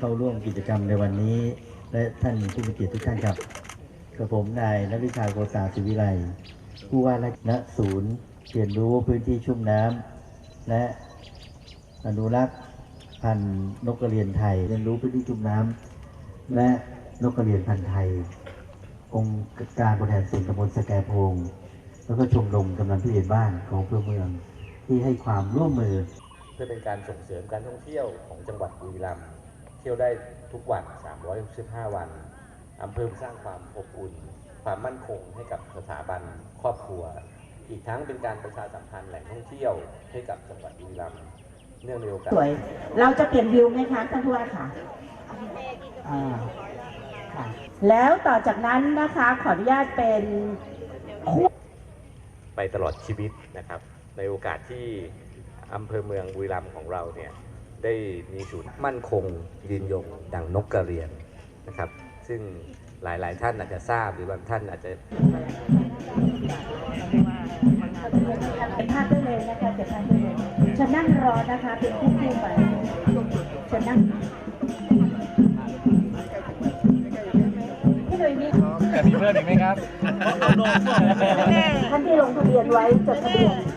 เข้าร่วมกิจกรรมในวันนี้ และท่านผู้มีเกียรติทุกท่านครับกระผมนายนวิชาโกษาศิวิไลผู้ว่าราชณศูนย์เรียนรู้พื้นที่ชุ่มน้ำและอนุรักษ์พันธุ์นกกระเรียนไทย เรียนรู้พื้นที่ชุ่มน้ำและนกกระเรียนพันธุ์ไทย องค์การบริหารส่วนตำบลสแกโพงแล้วก็ชมรมกำนันผู้ใหญ่บ้านของอำเภอเมืองที่ให้ความร่วมมือ เพื่อเป็นการส่งเสริมการท่องเที่ยวของจังหวัดบุรีรัมย์ ที่ยวได้ทุกวัน 365 วันอำเภอสร้างความอบอุ่น ความมั่นคงให้กับสถาบันครอบครัว อีกทั้งเป็นการประชาสัมพันธ์แหล่งท่องเที่ยวให้กับจังหวัดบุรีรัมย์เนื่องในโอกาสสวย เราจะเปลี่ยนวิวไหมคะท่านผู้ว่าค่ะอ่าค่ะ แล้วต่อจากนั้นนะคะขออนุญาตเป็นไปตลอดชีวิตนะครับ ในโอกาสที่อำเภอเมืองบุรีรัมย์ของเราเนี่ย ได้มีศูนย์มั่นคงยืนยงดังนกกระเรียนนะครับ ซึ่งหลาย ๆ ท่านอาจจะทราบหรือบางท่านอาจจะเก็บภาพได้เลยนะคะเก็บภาพได้เลยฉันนั่งรอนะคะเป็นคู่คู่ไปฉันนั่งพี่หนุ่ยนี่จะมีเพิ่มอีกไหมครับท่านที่ลงทะเบียนไว้จดทะเบียนนำเปลี่ยน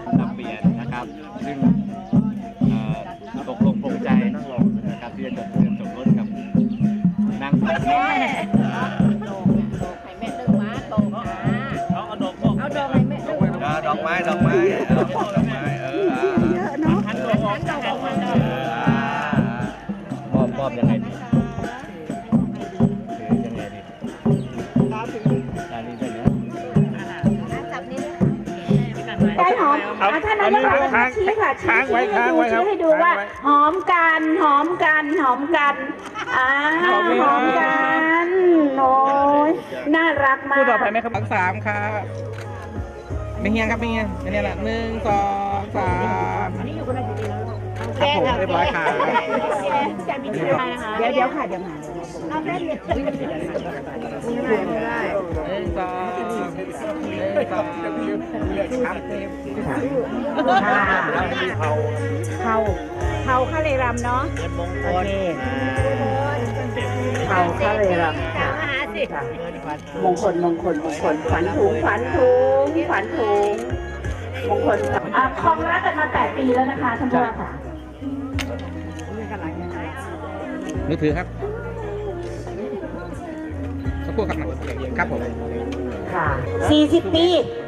หันดอกหันดอออกมามอบมอบยังไงดีถือยังไงดีอันนี้ได้เนี้ยจับนี้ได้หอมเอะท่านนายกค่ะชี้ค่ะชี้ชี้ให้ดูชี้ให้ดูว่าหอมกันหอมกันหอมกันอ่าหอมกันโอ้ยน่ารักมาก พูดต่อไปไหมครับสามครับไม่เฮียงครับไม่เฮียงอันนี้แหละหนึ่งสองสาม อันนี้อยู่คนละ รับผมเรียบร้อยครับเดี๋ยวเดี๋ยวค่ะเดี๋ยวมาหนึ่งสองหนึ่งสองครับค่ะเผาเผาข้าเลยรำเนาะโอเคเผาข้าเลยรำค่ะค่ะมงคลมงคลมงคลขวัญถุงขวัญถุงขวัญถุงมงคลอะคลองรักกันมาแปดปีแล้วนะคะท่านผู้ว่าค่ะ มือถือครับสักครู่ครับหน่อยครับผมค่ะสี่สิบปี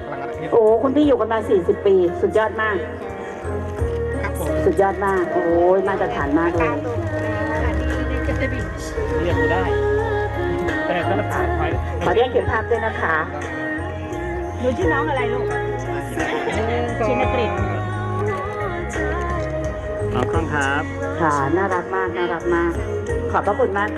กำลังรับโอ้คุณพี่อยู่กันมาสี่สิบปี สุดยอดมาก ครับผมสุดยอดมาก โอ้ยมาตรฐานมากเลยเรียกดูได้ แต่ก็ต้องผ่านไปขอเรียกเก็บภาพด้วยนะคะหนูชื่อน้องอะไรลูกชินกฤษขอบคุณครับ ค่ะ น่ารักมาก น่ารักมาก ขอบพระคุณมาก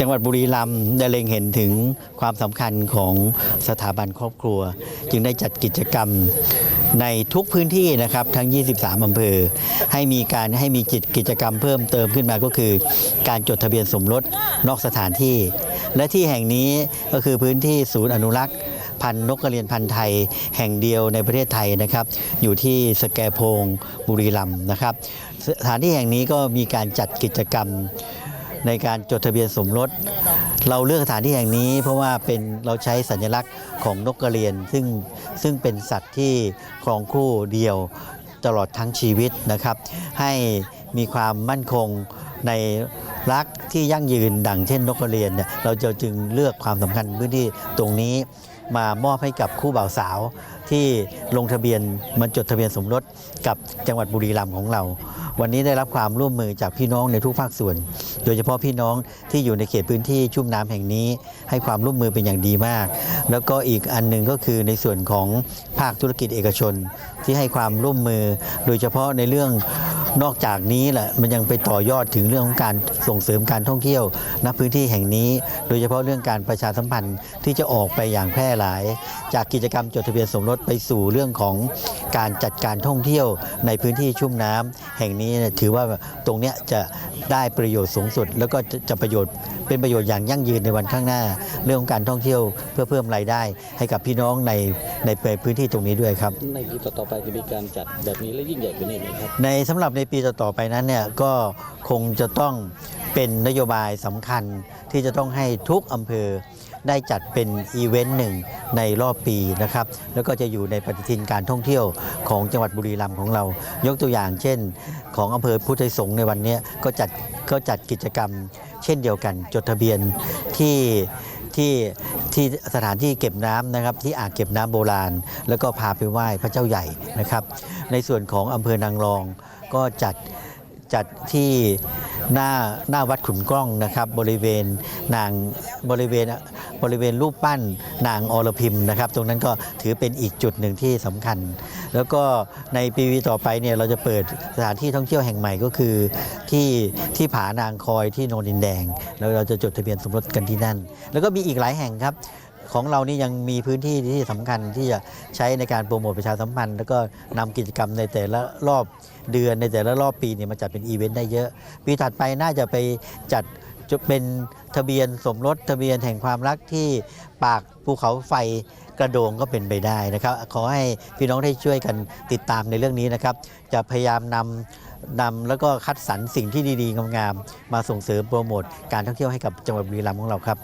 จังหวัดบุรีรัมย์ได้เล็งเห็นถึงความสำคัญของสถาบันครอบครัว จึงได้จัดกิจกรรมในทุกพื้นที่นะครับทั้ง 23 อำเภอ ให้มีการให้มีกิจกิจกรรมเพิ่มเติมขึ้นมาก็คือ การจดทะเบียนสมรสนอกสถานที่ และที่แห่งนี้ก็คือพื้นที่ศูนย์อนุรักษ์พันธุ์นกกระเรียนพันธุ์ไทยแห่งเดียวในประเทศไทยนะครับ อยู่ที่สแกโพงบุรีรัมย์นะครับ สถานที่แห่งนี้ก็มีการจัดกิจกรรม ในการจดทะเบียนสมรส เราเลือกสถานที่แห่งนี้ เพราะว่าเป็นเราใช้สัญลักษณ์ของนกกระเรียน ซึ่งซึ่งเป็นสัตว์ที่ครองคู่เดียวตลอดทั้งชีวิตนะครับ ให้มีความมั่นคงในรักที่ยั่งยืนดังเช่นนกกระเรียนเนี่ยเราจะจึงเลือกความสำคัญพื้นที่ตรงนี้มามอบให้กับคู่บ่าวสาว ที่ลงทะเบียนมันจดทะเบียนสมรสกับจังหวัดบุรีรัมย์ของเรา วันนี้ได้รับความร่วมมือจากพี่น้องในทุกภาคส่วน โดยเฉพาะพี่น้องที่อยู่ในเขตพื้นที่ชุ่มน้ำแห่งนี้ ให้ความร่วมมือเป็นอย่างดีมาก แล้วก็อีกอันหนึ่งก็คือในส่วนของภาคธุรกิจเอกชน ที่ให้ความร่วมมือ โดยเฉพาะในเรื่องนอกจากนี้แหละมันยังไปต่อยอดถึงเรื่องของการส่งเสริมการท่องเที่ยวณพื้นที่แห่งนี้ โดยเฉพาะเรื่องการประชาสัมพันธ์ที่จะออกไปอย่างแพร่หลาย จากกิจกรรมจดทะเบียนสมรสไปสู่เรื่องของการจัดการท่องเที่ยวในพื้นที่ชุ่มน้ำ แห่งนี้ถือว่าตรงเนี้ยจะได้ประโยชน์สูงสุด แล้วก็จะจะประโยชน์เป็นประโยชน์อย่างยั่งยืนในวันข้างหน้า เรื่องของการท่องเที่ยวเพื่อเพิ่มรายได้ ให้กับพี่น้องในในพื้นที่ตรงนี้ด้วยครับ ในปีต่อๆไปจะมีการจัดแบบนี้และยิ่งใหญ่กว่านี้ไหมครับในสำหรับในปีต่อๆไปนั้นเนี่ยก็คงจะต้องเป็นนโยบายสำคัญที่จะต้องให้ทุกอำเภอได้จัดเป็นอีเวนต์หนึ่ง ในรอบปีนะครับ แล้วก็จะอยู่ในปฏิทินการท่องเที่ยวของจังหวัดบุรีรัมย์ของเรา ยกตัวอย่างเช่น ของอำเภอพุทธไทยสงฆ์ในวันนี้ก็จัดก็จัดกิจกรรม เช่นเดียวกัน จดทะเบียนที่ที่ที่สถานที่เก็บน้ำนะครับที่อ่างเก็บน้ำโบราณ แล้วก็พาไปไหว้พระเจ้าใหญ่นะครับ ในส่วนของอำเภอนางรองก็จัดจัดที่ หน้าหน้าวัดขุนกล้องนะครับบริเวณนางบริเวณบริเวณรูปปั้นนางอรพิมนะครับ ตรงนั้นก็ถือเป็นอีกจุดหนึ่งที่สำคัญ แล้วก็ในปีต่อไปเนี่ยเราจะเปิดสถานที่ท่องเที่ยวแห่งใหม่ก็คือที่ที่ผานางคอยที่โนนดินแดง แล้วเราจะจดทะเบียนสมรสกันที่นั่น แล้วก็มีอีกหลายแห่งครับ ของเรานี่ยังมีพื้นที่ที่สำคัญที่จะใช้ในการโปรโมทประชาสัมพันธ์ แล้วก็นำกิจกรรมในแต่ละรอบเดือนในแต่ละรอบปีเนี่ยมาจัดเป็นอีเวนต์ได้เยอะปีถัดไปน่าจะไปจัดจะเป็นทะเบียนสมรสทะเบียนแห่งความรักที่ปากภูเขาไฟกระโดงก็เป็นไปได้นะครับ ขอให้พี่น้องได้ช่วยกันติดตามในเรื่องนี้นะครับ จะพยายามนำนำแล้วก็คัดสรรสิ่งที่ดีๆงามๆมาส่งเสริมโปรโมทการท่องเที่ยวให้กับจังหวัดบุรีรัมย์ของเราครับ